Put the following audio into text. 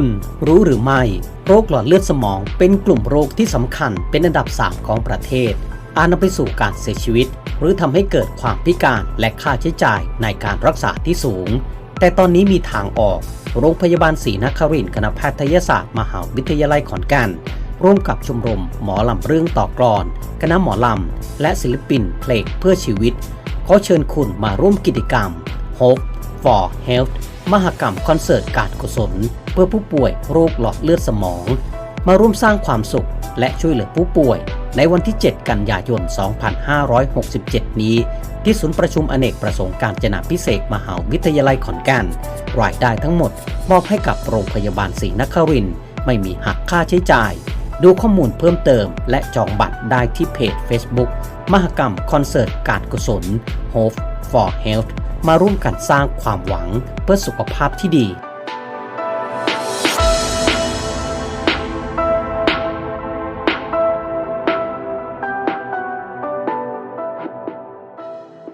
คุณรู้หรือไม่ โรคหลอดเลือดสมองเป็นกลุ่มโรคที่สำคัญเป็นอันดับ 3 ของประเทศ อาจนำไปสู่การเสียชีวิต หรือทำให้เกิดความพิการและค่าใช้จ่ายในการรักษาที่สูง แต่ตอนนี้มีทางออก โรงพยาบาลศรีนครินทร์คณะแพทยศาสตร์มหาวิทยาลัยขอนแก่นร่วมกับชมรมหมอลำเรื่องต่อกรอน คณะหมอลำ และศิลปินเพลงเพื่อชีวิต ขอเชิญคุณมาร่วมกิจกรรม Hope for Health มหกรรมคอนเสิร์ตการกุศล เพื่อผู้ป่วยโรคหลอดเลือดสมอง มาร่วมสร้างความสุขและช่วยเหลือผู้ป่วย ในวันที่ 7 กันยายน 2567 นี้ ที่ศูนย์ประชุมอเนกประสงค์การจนาพิเศษมหาวิทยาลัยขอนแก่นรายได้ทั้งหมด มอบให้กับโรงพยาบาลศรีนครินไม่มีหักค่าใช้จ่าย ดูข้อมูลเพิ่มเติม และจองบัตรได้ที่เพจ Facebook มหกรรมคอนเสิร์ตการกุศล Hope for Health มาร่วมกันสร้างความหวังเพื่อสุขภาพที่ดี